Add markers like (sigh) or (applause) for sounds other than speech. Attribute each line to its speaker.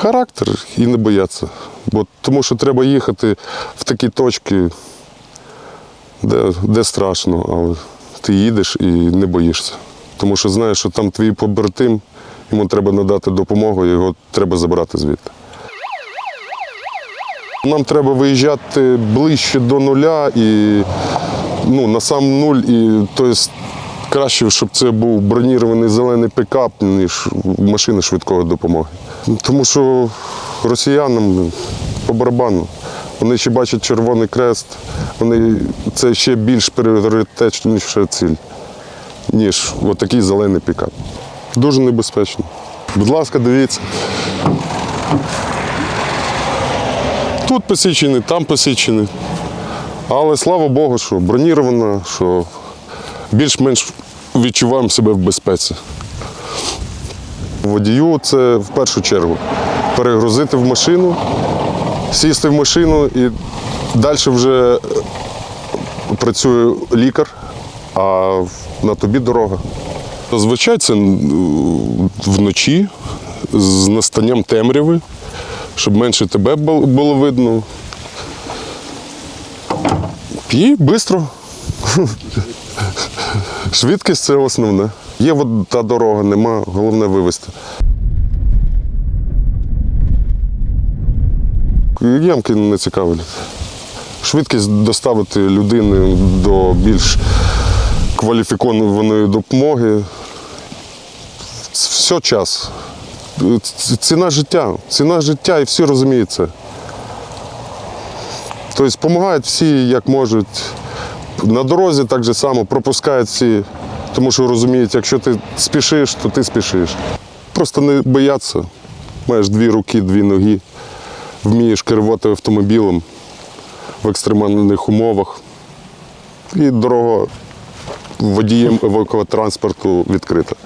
Speaker 1: Характер і не бояться. Бо, тому що треба їхати в такі точки, де, де страшно, але ти їдеш і не боїшся. Тому що знаєш, що там твій побратим, йому треба надати допомогу, його треба забрати звідти. Нам треба виїжджати ближче до нуля і ну, на сам нуль. І, тобто, краще, щоб це був бронірований зелений пікап, ніж машина швидкої допомоги. Тому що росіянам по барабану. Вони ще бачать Червоний Крест, вони, це ще більш пріоритетніша ціль, ніж отакий зелений пікап. Дуже небезпечно. Будь ласка, дивіться. Тут посічений, там посічений. Але слава Богу, що бронірована, що більш-менш відчуваємо себе в безпеці. Водію це в першу чергу перегрузити в машину, сісти в машину і далі вже е, працює лікар, а на тобі дорога. Зазвичай це вночі з настанням темряви, щоб менше тебе було видно. І швидко. (laughs) Швидкість це основне. Є та дорога, нема, головне вивезти. Ямки не цікавлять. Швидкість доставити людини до більш кваліфікованої допомоги. Все час. Ціна життя. Ціна життя і всі розуміють це. Тобто допомагають всі, як можуть. На дорозі так же само пропускають всі, тому що розуміють, якщо ти спішиш, то ти спішиш. Просто не бояться. Маєш дві руки, дві ноги, вмієш керувати автомобілем в екстремальних умовах. І дорога водієм евакуатранспорту відкрита.